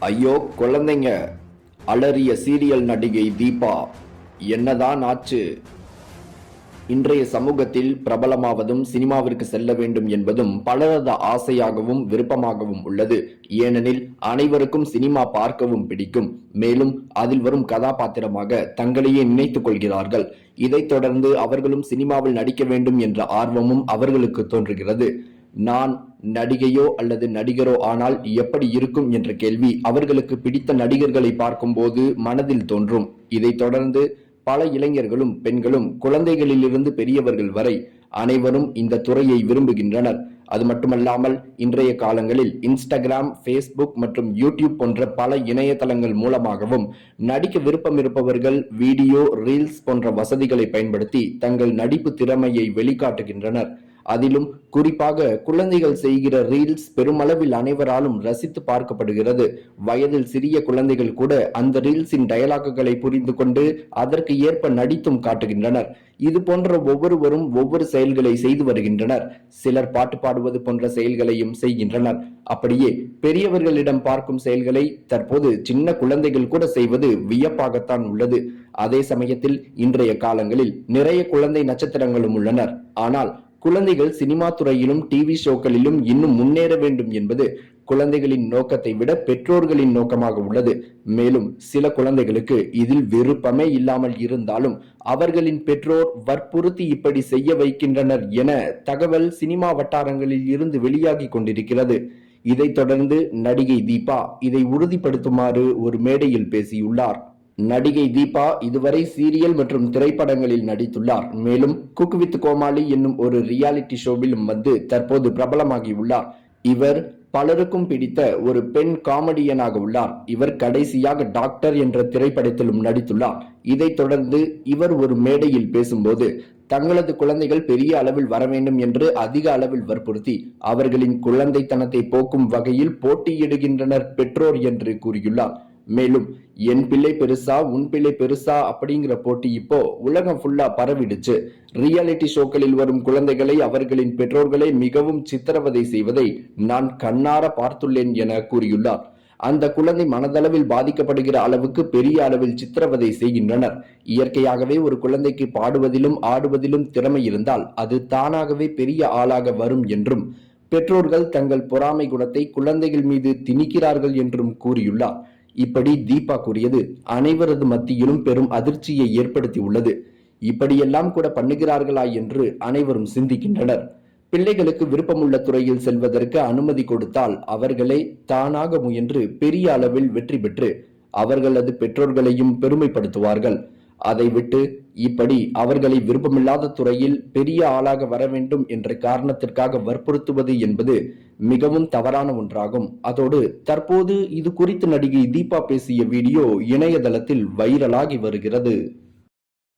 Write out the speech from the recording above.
ஐயோ குழந்தைங்க. அலறிய சீரியல் நடிகை தீபா என்னதான் ஆச்சு? இன்றைய சமூகத்தில் பிரபலமாவதும் சினிமாவிற்கு செல்ல வேண்டும் என்பதும் பலரது ஆசையாகவும் விருப்பமாகவும் உள்ளது. ஏனெனில் அனைவருக்கும் சினிமா பார்க்கவும் பிடிக்கும். மேலும் அதில் வரும் கதாபாத்திரமாக தங்களையே நினைத்துக் கொள்கிறார்கள். இதைத் தொடர்ந்து அவர்களும் சினிமாவில் நடிக்க வேண்டும் என்ற ஆர்வமும் அவர்களுக்கு தோன்றுகிறது. நான் நடிகையோ அல்லது நடிகரோ ஆனால் எப்படி இருக்கும் என்ற கேள்வி அவர்களுக்கு பிடித்த நடிகர்களை பார்க்கும்போது மனதில் தோன்றும். இதைத் தொடர்ந்து பல இளைஞர்களும் பெண்களும் குழந்தைகளிலிருந்து பெரியவர்கள் வரை அனைவரும் இந்த துறையை விரும்புகின்றனர். அது மட்டுமல்லாமல் இன்றைய காலங்களில் இன்ஸ்டாகிராம் ஃபேஸ்புக் மற்றும் யூடியூப் போன்ற பல இணையதளங்கள் மூலமாகவும் நடிக்க விருப்பம் இருப்பவர்கள் வீடியோ ரீல்ஸ் போன்ற வசதிகளை பயன்படுத்தி தங்கள் நடிப்பு திறமையை வெளிக்காட்டுகின்றனர். அதிலும் குறிப்பாக குழந்தைகள் செய்கிற ரீல்ஸ் பெருமளவில் அனைவராலும் ரசித்து பார்க்கப்படுகிறது. வயதில் சிறிய குழந்தைகள் கூட அந்த ரீல்ஸின் டயலாக்குகளை புரிந்து கொண்டு அதற்கு ஏற்ப நடித்தும் காட்டுகின்றனர். இது போன்ற ஒவ்வொருவரும் ஒவ்வொரு செயல்களை செய்து வருகின்றனர். சிலர் பாட்டு பாடுவது போன்ற செயல்களையும் செய்கின்றனர். அப்படியே பெரியவர்களிடம் பார்க்கும் செயல்களை தற்போது சின்ன குழந்தைகள் கூட செய்வது வியப்பாகத்தான் உள்ளது. அதே சமயத்தில் இன்றைய காலங்களில் நிறைய குழந்தை நட்சத்திரங்களும் உள்ளனர். ஆனால் குழந்தைகள் சினிமா துறையிலும் டிவி ஷோக்களிலும் இன்னும் முன்னேற வேண்டும் என்பது குழந்தைகளின் நோக்கத்தை விட பெற்றோர்களின் நோக்கமாக உள்ளது. மேலும் சில குழந்தைகளுக்கு இதில் விருப்பமே இல்லாமல் இருந்தாலும் அவர்களின் பெற்றோர் வற்புறுத்தி இப்படி செய்ய வைக்கின்றனர் என தகவல் சினிமா வட்டாரங்களில் இருந்து வெளியாகி கொண்டிருக்கிறது. இதைத் தொடர்ந்து நடிகை தீபா இதை உறுதிப்படுத்துமாறு ஒரு மேடையில் பேசியுள்ளார். நடிகை தீபா இதுவரை சீரியல் மற்றும் திரைப்படங்களில் நடித்துள்ளார். மேலும் குக் வித் கோமாளி என்னும் ஒரு ரியாலிட்டி ஷோவிலும் வந்து தற்போது பிரபலமாகியுள்ளார் இவர் பலருக்கும் பிடித்த ஒரு பெண் காமெடியனாக உள்ளார். இவர் கடைசியாக டாக்டர் என்ற திரைப்படத்திலும் நடித்துள்ளார். இதைத் தொடர்ந்து இவர் ஒரு மேடையில் பேசும்போது தங்களது குழந்தைகள் பெரிய அளவில் வர வேண்டும் என்று அதிக அளவில் வற்புறுத்தி அவர்களின் குழந்தைத்தனத்தை போக்கும் வகையில் போட்டியிடுகின்றனர் பெற்றோர் என்று கூறியுள்ளார். மேலும் என் பிள்ளை பெருசா உன் பிள்ளை பெருசா அப்படிங்கிற போட்டி இப்போ உலகம் ஃபுல்லா பரவிடுச்சு. ரியாலிட்டி ஷோக்களில் வரும் குழந்தைகளை அவர்களின் பெற்றோர்களை மிகவும் சித்திரவதை செய்வதை நான் கண்ணார பார்த்துள்ளேன் என கூறியுள்ளார். அந்த குழந்தை மனதளவில் பாதிக்கப்படுகிற அளவுக்கு பெரிய அளவில் சித்திரவதை செய்கின்றனர். இயற்கையாகவே ஒரு குழந்தைக்கு பாடுவதிலும் ஆடுவதிலும் திறமை இருந்தால் அது தானாகவே பெரிய ஆளாக வரும் என்றும் பெற்றோர்கள் தங்கள் பொறாமை குணத்தை குழந்தைகள் மீது திணிக்கிறார்கள் என்றும் கூறியுள்ளார். இப்படி தீபா கூறியது. அனைவரது மத்தியிலும் பெரும் அதிர்ச்சியை ஏற்படுத்தி உள்ளது. இப்படியெல்லாம் கூட பண்ணுகிறார்களா என்று அனைவரும் சிந்திக்கின்றனர். பிள்ளைகளுக்கு விருப்பமுள்ள துறையில் செல்வதற்கு அனுமதி கொடுத்தால் அவர்களே தானாக முயன்று பெரிய அளவில் வெற்றி பெற்று அவர்களது பெற்றோர்களையும் பெருமைப்படுத்துவார்கள். அதை விட்டு இப்படி அவர்களை விருப்பமில்லாத துறையில் பெரிய ஆளாக வர வேண்டும் என்ற காரணத்திற்காக வற்புறுத்துவது என்பது மிகவும் தவறான ஒன்றாகும். அதோடு தற்போது இது குறித்து நடிகை தீபா பேசிய வீடியோ இணையதளத்தில் வைரலாகி வருகிறது.